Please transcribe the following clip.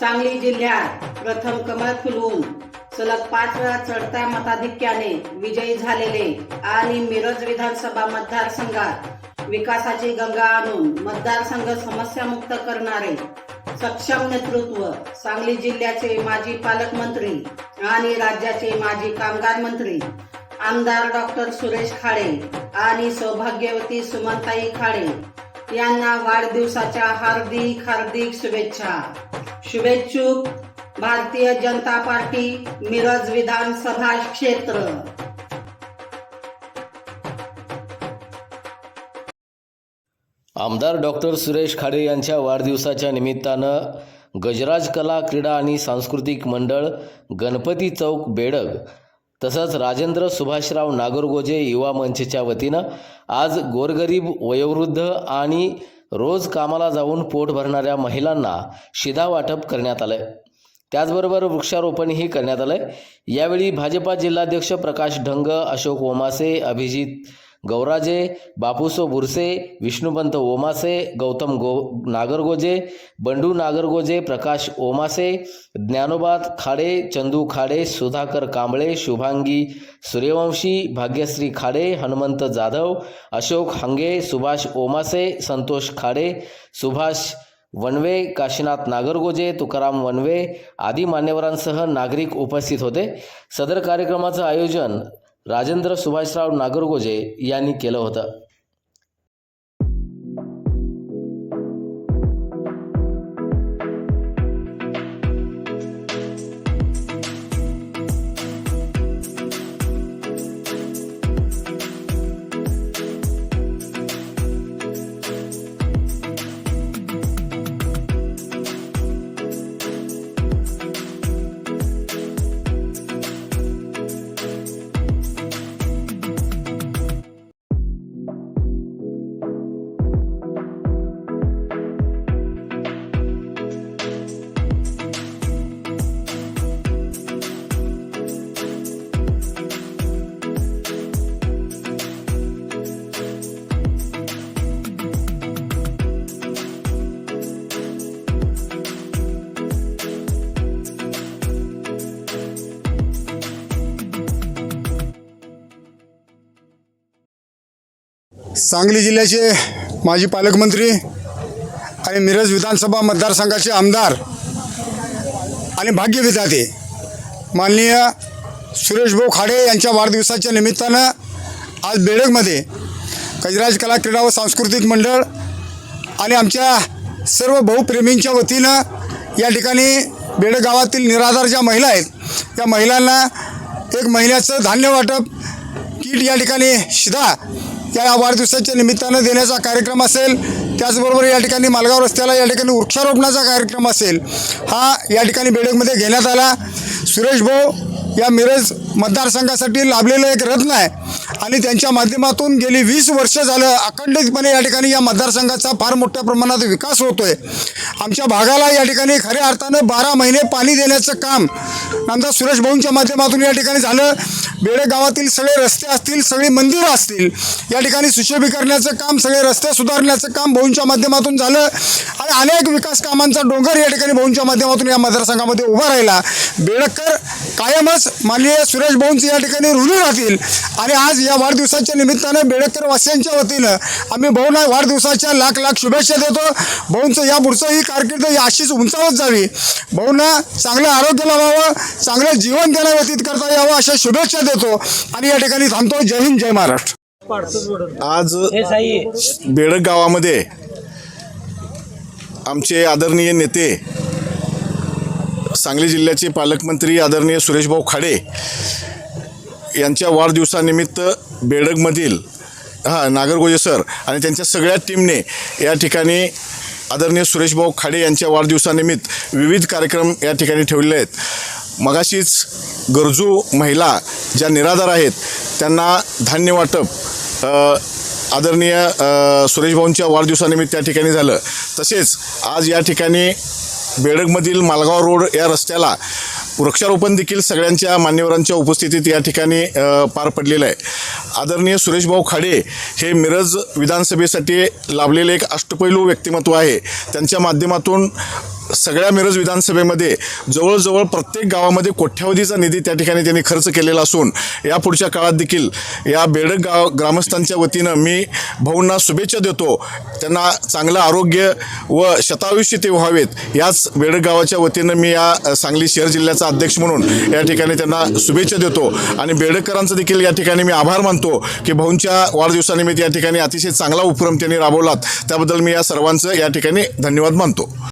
सांगली जिल्ह्यात प्रथम कमळ फुलवून सलग पाच वेळा चढत्या मताधिक्याने विजयी झालेले आणि मिरज विधानसभा मतदारसंघात विकासाची गंगा आणून मतदारसंघ समस्यामुक्त करणारे सक्षम नेतृत्व सांगली जिल्ह्याचे माजी पालकमंत्री आणि राज्याचे माजी कामगार मंत्री आमदार डॉक्टर सुरेश खाडे आणि सौभाग्यवती सुमनताई खाडे यांना वाढदिवसाच्या हार्दिक हार्दिक शुभेच्छा. शुभेच्छुक भारतीय जनता पार्टी मिरज विधानसभा क्षेत्र. आमदार डॉक्टर सुरेश खाडे यांच्या वाढदिवसाच्या निमित्तानं गजराज कला क्रीडा आणि सांस्कृतिक मंडळ गणपती चौक बेडग तसंच राजेंद्र सुभाषराव नागरगोजे युवा मंचच्या वतीनं आज गोरगरीब वयोवृद्ध आणि रोज कामाला जाऊन पोट भरणाऱ्या महिलांना शिधा वाटप करण्यात आलंय. त्याचबरोबर वृक्षारोपणही करण्यात आलंय. यावेळी भाजपा जिल्हाध्यक्ष प्रकाश ढंग अशोक ओमासे अभिजित गौराजे बापूसो बुरसे विष्णुपंत ओमासे गौतम गो नागरगोजे बंडू नागरगोजे प्रकाश ओमासे ज्ञानोबाद खाडे चंदू खाडे सुधाकर कांबळे शुभांगी सूर्यवंशी भाग्यश्री खाडे हनुमंत जाधव अशोक हांगे सुभाष ओमासे संतोष खाडे सुभाष वनवे काशीनाथ नागरगोजे तुकाराम वनवे आदी मान्यवरांसह नागरिक उपस्थित होते. सदर कार्यक्रमाचं आयोजन राजेंद्र सुभाषराव नागरगोजे यांनी केलं होतं. सांगली जिल्ह्याचे माजी पालकमंत्री आणि मिरज विधानसभा मतदारसंघाचे आमदार आणि भाग्यविधाते माननीय सुरेशभाऊ खाडे यांच्या वाढदिवसाच्या निमित्तानं आज बेडगमध्ये गजराज कला क्रीडा व सांस्कृतिक मंडळ आणि आमच्या सर्व भाऊप्रेमींच्या वतीनं या ठिकाणी बेडग गावातील निराधार ज्या महिला आहेत त्या महिलांना एक महिन्याचं धान्य वाटप किट या ठिकाणी शिधा त्या वाढदिवसाच्या निमित्तानं देण्याचा कार्यक्रम असेल त्याचबरोबर या ठिकाणी मालगाव रस्त्याला या ठिकाणी वृक्षारोपणाचा कार्यक्रम असेल हा या ठिकाणी बेडकमध्ये घेण्यात आला. सुरेश भाऊ या मिरज मतदारसंघासाठी लाभलेलं एक रत्न आहे. आणि त्यांच्या माध्यमातून गेली वीस वर्ष झालं अखंडितपणे या ठिकाणी या मतदारसंघाचा फार मोठ्या प्रमाणात विकास होतोय. आमच्या भागाला या ठिकाणी खऱ्या अर्थानं बारा महिने पाणी देण्याचं काम आमदार सुरेश भाऊंच्या माध्यमातून या ठिकाणी झालं. बेडे गावातील सगळे रस्ते असतील सगळी मंदिरं असतील या ठिकाणी सुशोभीकरणाचं काम सगळे रस्ते सुधारण्याचं काम भाऊंच्या माध्यमातून झालं. आणि अनेक विकास कामांचा डोंगर या ठिकाणी भाऊंच्या माध्यमातून या मतदारसंघामध्ये उभा राहिला. बेडकर कायमच माननीय सुरेश भाऊंचे या ठिकाणी ऋणी राहतील. आणि आज या वाढदिवसाच्या निमित्तानं बेडकर वासियांच्या वतीनं आम्ही भाऊंना वाढदिवसाच्या लाख लाख शुभेच्छा देतो. भाऊंचं या पुढचं ही कारकीर्द ही अशीच उंचावत जावी. भाऊंना चांगलं आरोग्य लावावं चांगलं जीवन त्यांना व्यतीत करता यावं अशा शुभेच्छा देतो. आणि या ठिकाणी थांबतो. जय हिंद जय महाराष्ट्र. आज बेडक गावामध्ये आमचे आदरणीय नेते सांगली जिल्ह्याचे पालकमंत्री आदरणीय सुरेशभाऊ खाडे यांच्या वाढदिवसानिमित्त बेडगमधील हां नागरगोजे सर आणि त्यांच्या सगळ्या टीमने या ठिकाणी आदरणीय सुरेशभाऊ खाडे यांच्या वाढदिवसानिमित्त विविध कार्यक्रम या ठिकाणी ठेवलेले आहेत. मगाशीच गरजू महिला ज्या निराधार आहेत त्यांना धान्य वाटप आदरणीय सुरेशभाऊंच्या वाढदिवसानिमित्त त्या ठिकाणी झालं. तसेच आज या ठिकाणी बेडगमधील मालगाव रोड या रस्त्याला वृक्षारोपण देखील सगळ्यांच्या मान्यवरांच्या उपस्थितीत या ठिकाणी पार पडलेलं आहे. आदरणीय सुरेशभाऊ खाडे हे मिरज विधानसभेसाठी लाभलेले एक अष्टपैलू व्यक्तिमत्व आहे. त्यांच्या माध्यमातून सगळ्या मिरज विधानसभेमध्ये जवळजवळ प्रत्येक गावामध्ये कोट्यावधीचा निधी त्या ठिकाणी त्यांनी खर्च केलेला असून या पुढच्या काळात देखील या बेडक गाव ग्रामस्थांच्या वतीनं मी भाऊंना शुभेच्छा देतो. त्यांना चांगलं आरोग्य व शतायुष्य ते व्हावेत याच बेडक गावाच्या वतीनं मी या सांगली शहर जिल्ह्याचा अध्यक्ष म्हणून या ठिकाणी त्यांना शुभेच्छा देतो. आणि बेडकरांचं देखील या ठिकाणी मी आभार मानतो की भाऊंच्या वाढदिवसानिमित्त या ठिकाणी अतिशय चांगला उपक्रम त्यांनी राबवलात. त्याबद्दल मी या सर्वांचं या ठिकाणी धन्यवाद मानतो.